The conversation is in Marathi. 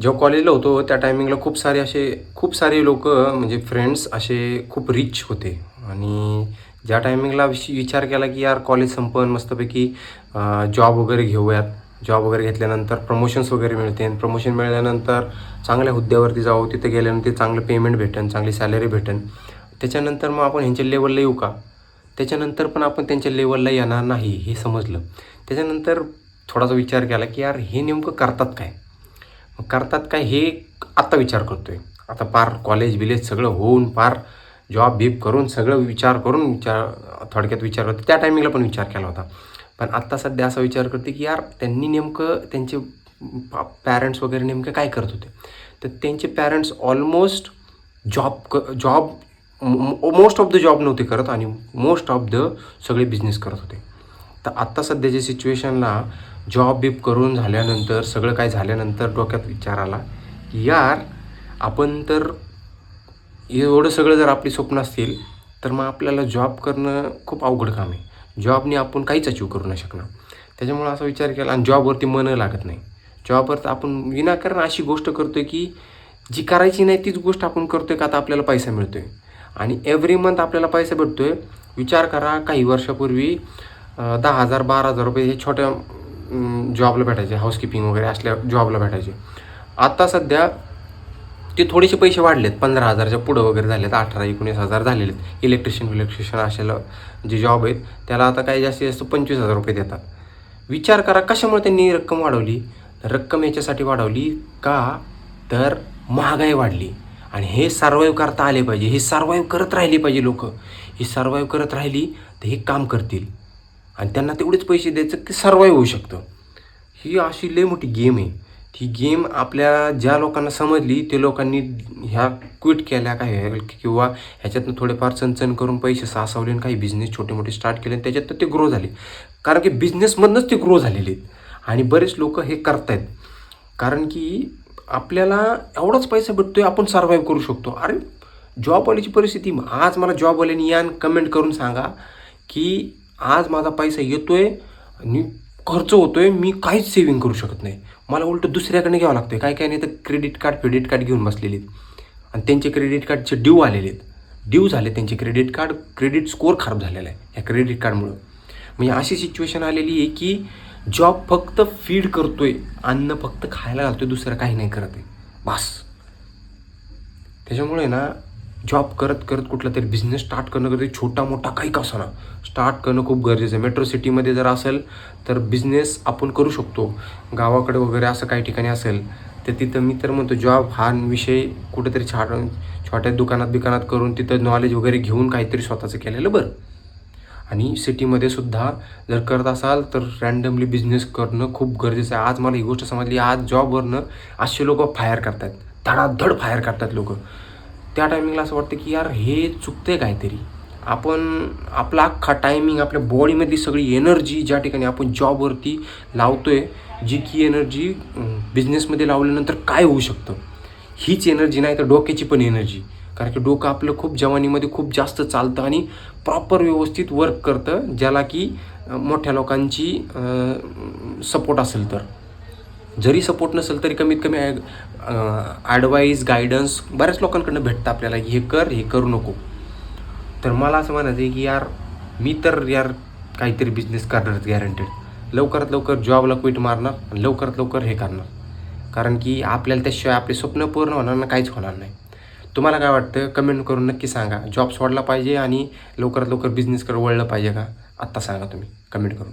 जेव्हा कॉलेजला होतो त्या टायमिंगला खूप सारे असे खूप सारे लोक म्हणजे फ्रेंड्स असे खूप रिच होते. आणि ज्या टायमिंगला विश- विचार केला की यार कॉलेज संपन मस्तपैकी जॉब वगैरे घेऊयात. जॉब वगैरे घेतल्यानंतर प्रमोशन्स वगैरे मिळते प्रमोशन मिळाल्यानंतर चांगल्या हुद्द्यावरती जाऊ तिथे गेल्यानंतर चांगलं पेमेंट भेटेन चांगली सॅलरी भेटेन. त्याच्यानंतर मग आपण ह्यांच्या लेवलला येऊ का? त्याच्यानंतर पण आपण त्यांच्या लेवलला येणार नाही हे समजलं. त्याच्यानंतर थोडासा विचार केला की यार हे नेमकं करतात काय? करतात काय हे आत्ता विचार करतो आहे आता पार कॉलेज बिलेज सगळं होऊन पार जॉब बीब करून सगळं विचार करून विचार थोडक्यात विचार करतो त्या टायमिंगला पण विचार केला होता. पण आत्ता सध्या असा विचार करते की यार त्यांनी नेमकं त्यांचे पॅरेंट्स वगैरे नेमकं काय करत होते? तर त्यांचे पॅरेंट्स ऑलमोस्ट जॉब क job most of the job नव्हते करत आणि मोस्ट ऑफ द सगळे बिझनेस करत होते. तर आत्ता सध्याच्या सिच्युएशनला जॉब बीब करून झाल्यानंतर सगळं काय झाल्यानंतर डोक्यात विचार आला की यार आपण तर एवढं सगळं जर आपली स्वप्न असतील तर मग आपल्याला जॉब करणं खूप अवघड काम आहे. जॉबने आपण काहीच अचीव करू नाही शकणार. त्याच्यामुळे असा विचार केला आणि जॉबवरती मन लागत नाही. जॉबवर तर आपण विनाकारण अशी गोष्ट करतोय की जी करायची नाही तीच गोष्ट आपण करतोय का आता आपल्याला पैसा मिळतोय. आणि एव्हरी मंथ आपल्याला पैसा भेटतोय. विचार करा काही वर्षापूर्वी दहा हजार बारा हजार रुपये हे छोट्या जॉबला भेटायचे हाऊसकीपिंग वगैरे असल्या जॉबला भेटायचे. आत्ता सध्या ते थोडेसे पैसे वाढलेत पंधरा हजारच्या पुढं वगैरे झालेत अठरा एकोणीस हजार झालेले आहेत. इलेक्ट्रिशियन इलेक्ट्रिशियन असेल जे जॉब आहेत त्याला आता काही जास्तीत जास्त पंचवीस हजार रुपये देतात. विचार करा कशामुळे त्यांनी रक्कम वाढवली? रक्कम याच्यासाठी वाढवली का? तर महागाई वाढली. आणि हे सर्वाईव्ह करता आले पाहिजे हे सर्वाईव्ह करत राहिले पाहिजे लोक. ही सर्वाईव्ह करत राहिली तर हे काम करतील. आणि त्यांना तेवढेच पैसे द्यायचं की सर्वाईव्ह होऊ शकतं. ही अशी लई मोठी गेम आहे. ती गेम आपल्या ज्या लोकांना समजली ते लोकांनी ह्या क्विट केल्या काय किंवा ह्याच्यातनं थोडेफार चणचण करून पैसे सासवले आणि काही बिझनेस छोटे मोठे स्टार्ट केले आणि त्याच्यात ते ग्रो झाले. कारण की बिझनेसमधनंच ते ग्रो झालेले आहेत. आणि बरेच लोक हे करतायत. कारण की आपल्याला एवढाच पैसा भेटतोय आपण सर्व्हाइव्ह करू शकतो. अरे जॉबवाल्याची परिस्थिती आज मला जॉबवाल्यानी यान कमेंट करून सांगा की आज माझा पैसा येतो आहे आणि खर्च होतो आहे मी काहीच सेविंग करू शकत नाही. मला उलटं दुसऱ्याकडे घ्यावं लागतं आहे काय काय नाही तर क्रेडिट कार्ड क्रेडिट कार्ड घेऊन बसलेले आहेत आणि त्यांचे क्रेडिट कार्डचे ड्यू आलेले आहेत ड्यू झाले त्यांचे क्रेडिट कार्ड क्रेडिट स्कोअर खराब झालेला आहे ह्या क्रेडिट कार्डमुळं म्हणजे अशी सिच्युएशन आलेली आहे की जॉब फक्त फीड करतो आहे अन्न फक्त खायला घालतोय दुसरं काही नाही करत आहे. बस. त्याच्यामुळे ना जॉब करत करत कुठला तरी बिझनेस स्टार्ट करणं कधी छोटा मोठा काही का ना स्टार्ट करणं खूप गरजेचं आहे. मेट्रो सिटीमध्ये जर असेल तर बिझनेस आपण करू शकतो. गावाकडे वगैरे असं काही ठिकाणी असेल तर तिथं मी तर म्हणतो जॉब हा विषय कुठेतरी छाट छोट्या दुकानात बिकानात करून तिथं नॉलेज वगैरे घेऊन काहीतरी स्वतःचं केलेलं बरं. आणि सिटीमध्ये सुद्धा जर करत असाल तर रँडमली बिझनेस करणं खूप गरजेचं आहे. आज मला ही गोष्ट समजली. आज जॉबवरनं असे लोक फायर करतात. धडाधड फायर करतात लोक. त्या टायमिंगला असं वाटतं की यार हे चुकतंय काहीतरी. आपण आपला अख्खा टायमिंग आपल्या बॉडीमधली सगळी एनर्जी ज्या ठिकाणी आपण जॉबवरती लावतो आहे जी की एनर्जी बिझनेसमध्ये लावल्यानंतर काय होऊ शकतं? हीच एनर्जी नाही तर डोक्याची पण एनर्जी कारण की डोकं आपलं खूप जवानीमध्ये खूप जास्त चालतं आणि प्रॉपर व्यवस्थित वर्क करतं ज्याला की मोठ्या लोकांची सपोर्ट असेल तर. जरी सपोर्ट नसेल तरी कमीत कमी ॲडवाईस गायडन्स बऱ्याच लोकांकडनं भेटतं आपल्याला. हे कर हे करू नको. तर मला असं म्हणायचं आहे की यार मी तर यार काहीतरी बिझनेस करणारच गॅरंटेड लवकरात लवकर जॉबला क्विट मारणार आणि लवकरात लवकर हे करणार. कारण की आपल्याला त्याशिवाय आपले स्वप्न पूर्ण होणार ना काहीच होणार नाही. तुम्हाला काय वाटतं? कमेंट करून नक्की सांगा. जॉब सोडला पाहिजे आणि लवकरात लवकर बिझनेसकडे वळलं पाहिजे का? आत्ता सांगा तुम्ही. कमेंट करून.